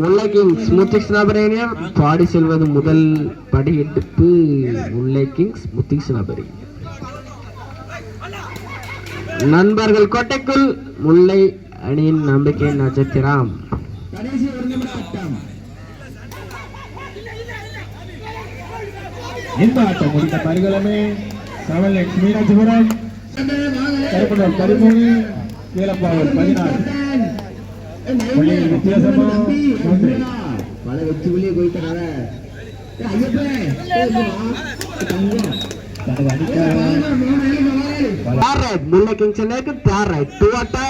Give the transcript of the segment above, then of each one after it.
முல்லை Kings நபரேனியர் பாடி செல்வது முதல் படியெடுப்பு முல்லை Kings முத்துகிருஷ்ணாபுரி நண்பர்கள் கோட்டைக்குள் முல்லை அணியின் நம்பிக்கை நட்சத்திரம். இந்த ஆட்டம் முடிந்த பரிகளமே செவன் லைன்ஸ் மீனாட்சிபுரம். கருப்பனூர் பதிமூணு கீழப்பாவூர் பதினாறு. வித்தியாசமா பல வச்சு உள்ளே போயிட்டார ஐயப்பன் தனது அணிக்காக Third, முல்லை கிங்ஸ் எனக்கு தேர்ட் டூ அட்டை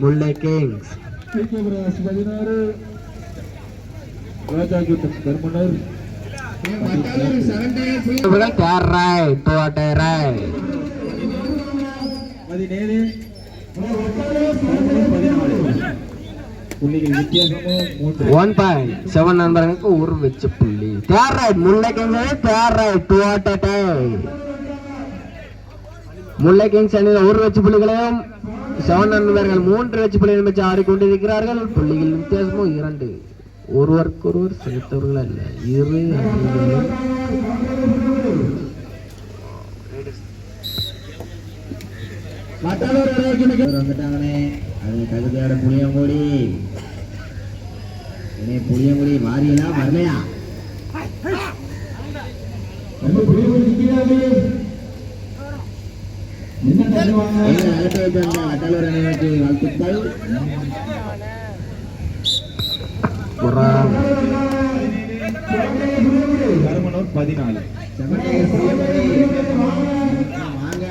முல்லை கிங்ஸ் பதினாறு கூட்டம் டூ ரைட் பதினேழு ஒன் பாயிண்ட் செவன் நண்பர்களுக்கு ஒரு வெச்சு புள்ளி. Third Mullai kings third two at a Mullai kings அணியில் ஒரு வெச்சு புள்ளிகளையும் செவன் நண்பர்கள் மூன்று வெச்சு புள்ளிகள் வச்சு ஆடிக்கொண்டிருக்கிறார்கள். புள்ளிகள் வித்தியாசமும் இரண்டு. ஒருவருக்கொருவர் செலுத்தவர்கள் அல்ல. இரு வந்துட்டாங்கண்ணே. அது தகுதியோட புளியங்குடி இனி புளியங்குடி வாரியலா வரலையா? அட்டலூர் அணிக்கு வாழ்த்துக்கள். கருமனூர் பதினாலு. வாங்க.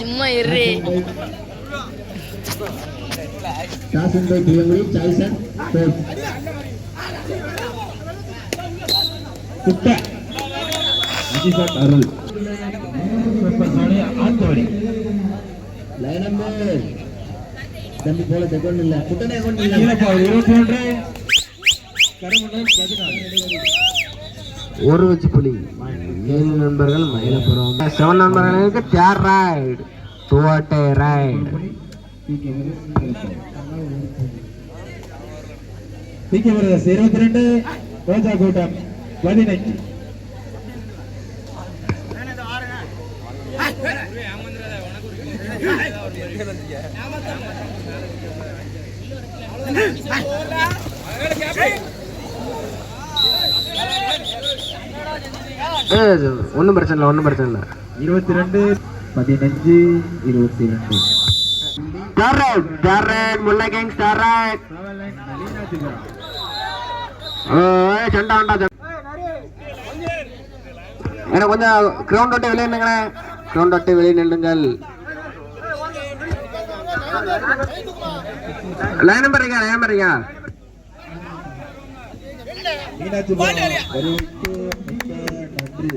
சும்மா இரு. தம்பி போல இல்ல குட்டனே கொண்டு இல்ல இருபத்தி ஒன்று. ஒரு வச்சு புலி. ஏழு நண்பர்கள் மயிலப்புறம். செவன் நண்பர்களுக்கு தேர் ரைடு டூ அட்டை ரைடு இருபத்தி ரெண்டு ரோஜா கூட்டம். பதினைஞ்சு ஒன்றும் பிரச்சனை இல்லை ஒன்றும் பிரச்சனை இல்லை. இருபத்தி ரெண்டு பதினஞ்சு இருபத்தி ரெண்டு முல்லை ரைட் சண்டை சண்டை. எனக்கு கொஞ்சம் கிரவுண்ட் விட்டு வெளியே நின்னுங்களே கிரவுண்ட் விட்டு வெளியே நின்றுங்கள் லைன் நம்பர் இருக்கா லைன் நம்பர் இருக்கா? மீனாட்சி வருவதற்கு மிக்க நன்றி.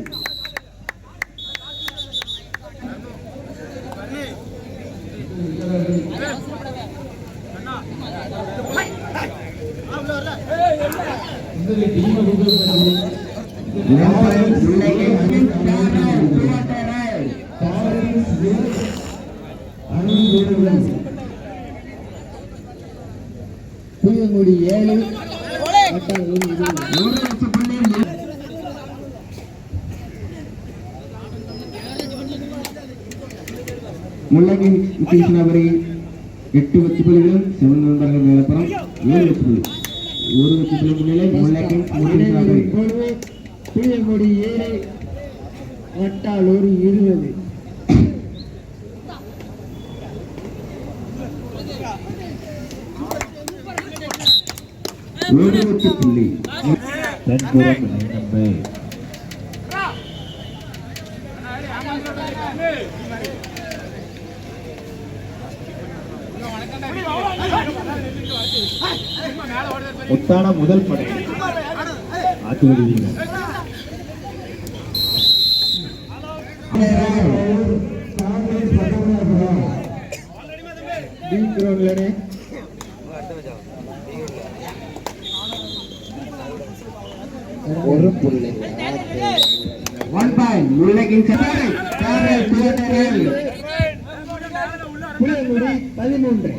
புளியங்குடி ஏழு வட்டாளூர் இருபது. முள்ளகி கிருஷ்ணபுரி எட்டு வச்சு புள்ளிகளும் சிவன் நண்பர்கள் நிலப்பரம் ஏழு வச்சு புள்ளி. ஒரு வச்சு புள்ளி முன்னிலை முள்ளகி கிருஷ்ணபுரி புளியங்குடி ஏழு ஒரு இருபது. எழுபத்தி புள்ளி தென்புறம் நம்பர் முத்தான முதல் படை ஆத்துவடி வீரர் டி கிரவுண்ட்லனே ஒரு புள்ளி one point Mullai kings third third Puliyangudi பதிமூன்று.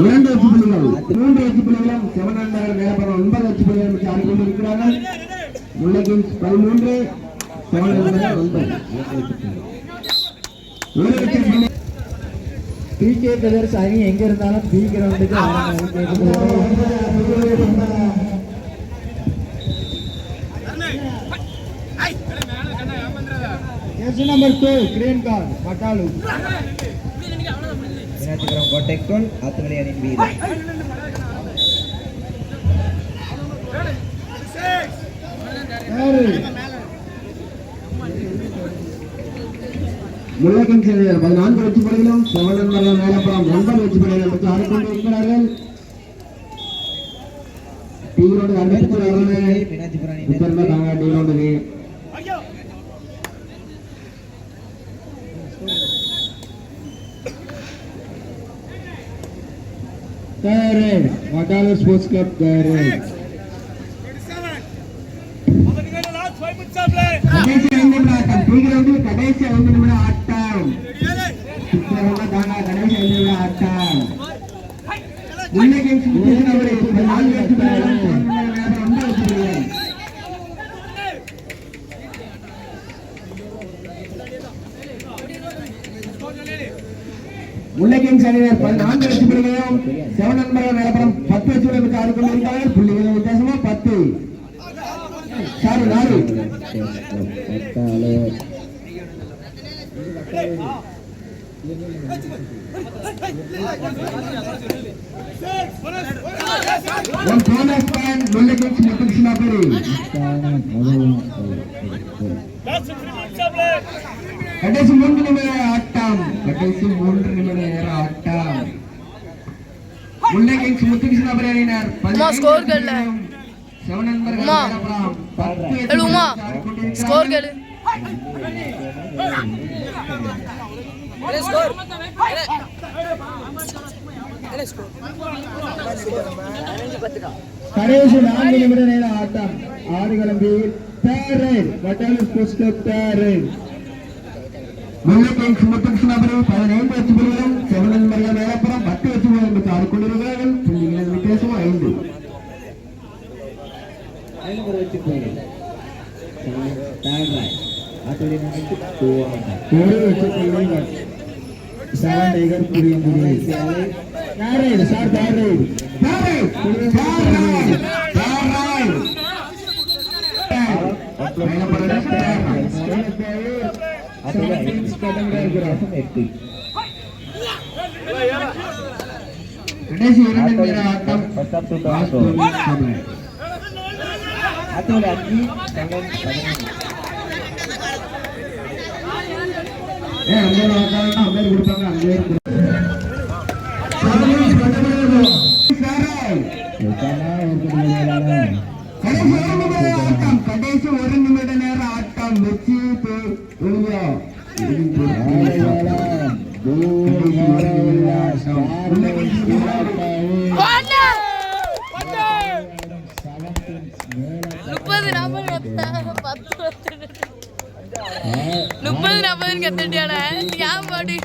இரண்டு வெற்றி புள்ளிகள் மூன்று வெற்றி புள்ளிகளும் செவன் ஹண்ட்ரட் ஒன்பது வெற்றி புள்ளிகள் வச்சு ஆடி கொண்டிருக்கிறார்கள் முல்லை பதிமூன்று செவன் ஒன்பது. ஒரு வெற்றி புள்ளி. பிகே பிரதர்ஸ் அணி எங்க இருந்தாலும் பி கிரவுண்டுக்கு நம்பர் டூ கிரீன் கார்டு பட்டாலு தினத்துக்குறம் கோட்டைக்குள் ஆத்துமலை அணியின் வீரர். முல்லை கிங்ஸ் அணியினர் பதினான்கு வெற்றி புள்ளிகளும் செவன் ஹண்ட்ரட் நேரப்படம் ஒன்பது வெற்றி புள்ளிகள் வச்சு ஆடி கொண்டிருக்கிறார்கள் டீரோடு அடுத்து வரணும் மீனாட்சிபுரம் அணியின் உத்தரமே தாங்க டீரோடு தேர்ட் பட்டாலு ஸ்போர்ட்ஸ் கிளப் தேர்ட் புள்ளிகளும் செவன் ஹண்ட்ரட் நேரப்படம் ஒன்பது வெற்றி புள்ளிகள் முல்லை கிங்ஸ் அணியினர் பதினான்கு வெற்றி புள்ளிகளையும் செவன் நண்பர்கள் நிலப்பரம் பத்து ஆறு வித்தியாசமா பத்து. சாரி நாலு. One bonus point Mullai kings மற்றும் சின்னாபுரி கடைசி மூன்று நிமிட ஆட்டம் கடைசி மூன்று நிமிட நேர ஆட்டம் முல்லை கிங்ஸ் முத்துகிருஷ்ணபுரி அணியினர் உமா, score கேளு. செவன் நண்பர்கள் உமா. நிலப்பரம் பத்து வெற்றி ஏழு உமா புள்ளிகளுக்கு ஆறு கொண்டிருக்கிறார்கள். ஸ்கோர் கேளு கடைசி நான்கு நிமிட நேர ஆட்டம். ஆறு கிளம்பி third பட்டாலு sports club third Mullai kings Muthukrishnapuri பதினைந்து வெற்றி பத்து வெற்றி புள்ளிகளின் வித்தியாசம் ஐந்து. வெற்றி தேர்ட் Barrett! நிலப்பரம் எட்டு கடைசி இரண்டு நிமிட ஆட்டம் ஃபர்ஸ்ட் ஆஃப் டூ ஆஸ்போர்ட் சபை. ஆத்துமலை அஞ்சு செவன் ஏன் அம்பேர் வாக்காளர்னா அம்பேர் கொடுப்பாங்க கடைசி ஒரு நிமிட நேர ஆட்டம் வெற்றி முப்பது நாற்பது பத்து பத்து முப்பது நாற்பதுன்னு கத்துட்டியான ஏன் பாடு